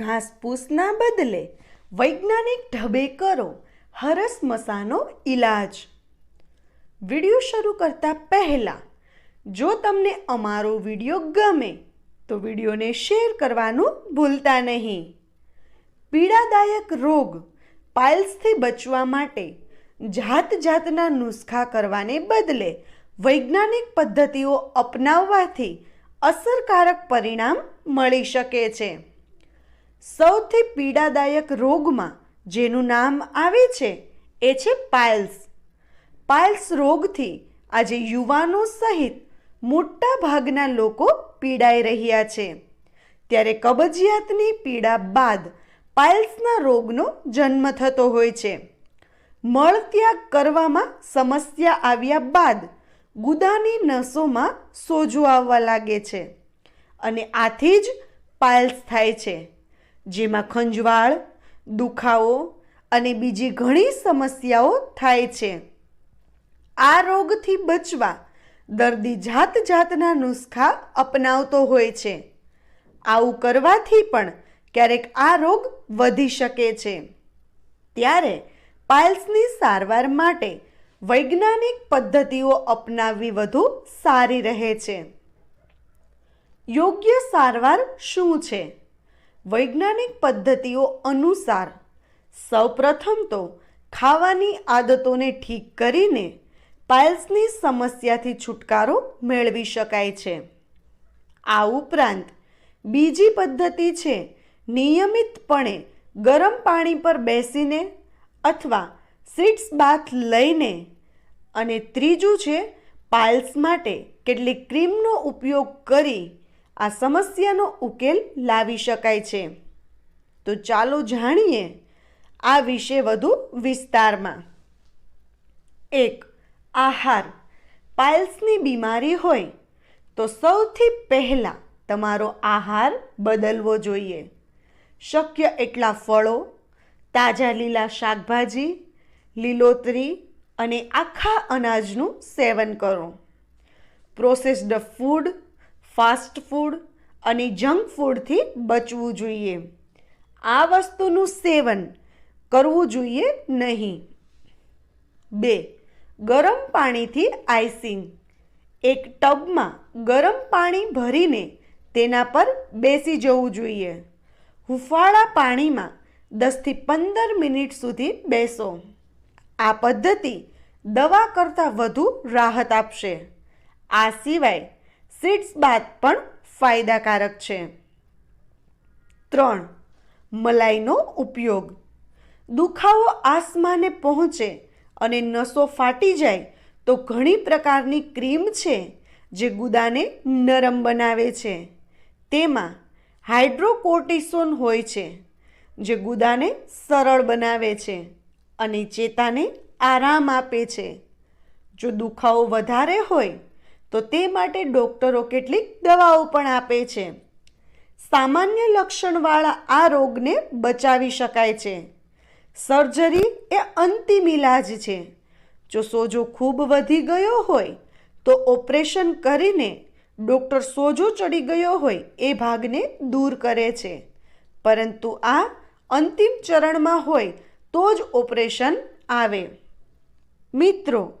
ઘાસપૂસના બદલે વૈજ્ઞાનિક ઢબે કરો હરસ મસાનો ઈલાજ. વીડિયો શરૂ કરતા પહેલાં, જો તમને અમારો વીડિયો ગમે, તો વિડીયોને શેર કરવાનું ભૂલતા નહીં. પીડાદાયક રોગ પાઇલ્સથી બચવા માટે જાત જાતના નુસ્ખા કરવાને બદલે વૈજ્ઞાનિક પદ્ધતિઓ અપનાવવાથી અસરકારક પરિણામ મળી શકે છે. સૌથી પીડાદાયક રોગમાં જેનું નામ આવે છે, એ છે પાયલ્સ. પાયલ્સ રોગથી આજે યુવાનો સહિત મોટા ભાગના લોકો પીડાઈ રહ્યા છે. ત્યારે કબજિયાતની પીડા બાદ પાયલ્સના રોગનો જન્મ થતો હોય છે. મળત્યાગ કરવામાં સમસ્યા આવ્યા બાદ ગુદાની નસોમાં સોજો આવવા લાગે છે અને આથી જ પાયલ્સ થાય છે. જેમાં ખંજવાળ, દુખાવો અને બીજી ઘણી સમસ્યાઓ થાય છે. આ રોગથી બચવા દર્દી જાત જાતના નુસ્ખા અપનાવતો હોય છે. આવું કરવાથી પણ ક્યારેક આ રોગ વધી શકે છે. ત્યારે પાઇલ્સની સારવાર માટે વૈજ્ઞાનિક પદ્ધતિઓ અપનાવવી વધુ સારી રહે છે. યોગ્ય સારવાર શું છે? વૈજ્ઞાનિક પદ્ધતિઓ અનુસાર સૌપ્રથમ તો ખાવાની આદતોને ઠીક કરીને પાયલ્સની સમસ્યાથી છુટકારો મેળવી શકાય છે. આ ઉપરાંત બીજી પદ્ધતિ છે નિયમિતપણે ગરમ પાણી પર બેસીને અથવા સીટ્સ બાથ લઈને અને ત્રીજું છે પાયલ્સ માટે કેટલીક ક્રીમનો ઉપયોગ કરી આ સમસ્યાનો ઉકેલ લાવી શકાય છે. તો ચાલો જાણીએ આ વિશે વધુ વિસ્તારમાં. એક, આહાર. પાઇલ્સની બીમારી હોય તો સૌથી પહેલાં તમારો આહાર બદલવો જોઈએ. શક્ય એટલા ફળો, તાજા લીલા શાકભાજી, લીલોતરી અને આખા અનાજનું સેવન કરો. પ્રોસેસ્ડ ફૂડ ફાસ્ટ ફૂડ અને જંક ફૂડથી બચવું જોઈએ. આ વસ્તુનું સેવન કરવું જોઈએ નહીં. બે, ગરમ પાણીથી આઈસિંગ. એક ટબમાં ગરમ પાણી ભરીને તેના પર બેસી જવું જોઈએ. હુફાળા પાણીમાં દસથી પંદર મિનિટ સુધી બેસો. આ પદ્ધતિ દવા કરતાં વધુ રાહત આપશે. આ સિવાય સીડ્સ બાદ પણ ફાયદાકારક છે. ત્રણ, મલાઈનો ઉપયોગ. દુખાવો આસમાને પહોંચે અને નસો ફાટી જાય તો ઘણી પ્રકારની ક્રીમ છે જે ગુદાને નરમ બનાવે છે. તેમાં હાઇડ્રોકોર્ટિસોન હોય છે, જે ગુદાને સરળ બનાવે છે અને ચેતાને આરામ આપે છે. જો દુખાવો વધારે હોય તો તે માટે ડૉક્ટરો કેટલીક દવાઓ પણ આપે છે. સામાન્ય લક્ષણવાળા આ રોગને બચાવી શકાય છે. સર્જરી એ અંતિમ ઇલાજ છે. જો સોજો ખૂબ વધી ગયો હોય, તો ઓપરેશન કરીને ડૉક્ટર સોજો ચડી ગયો હોય એ ભાગને દૂર કરે છે. પરંતુ આ અંતિમ ચરણમાં હોય તો જ ઓપરેશન આવે. મિત્રો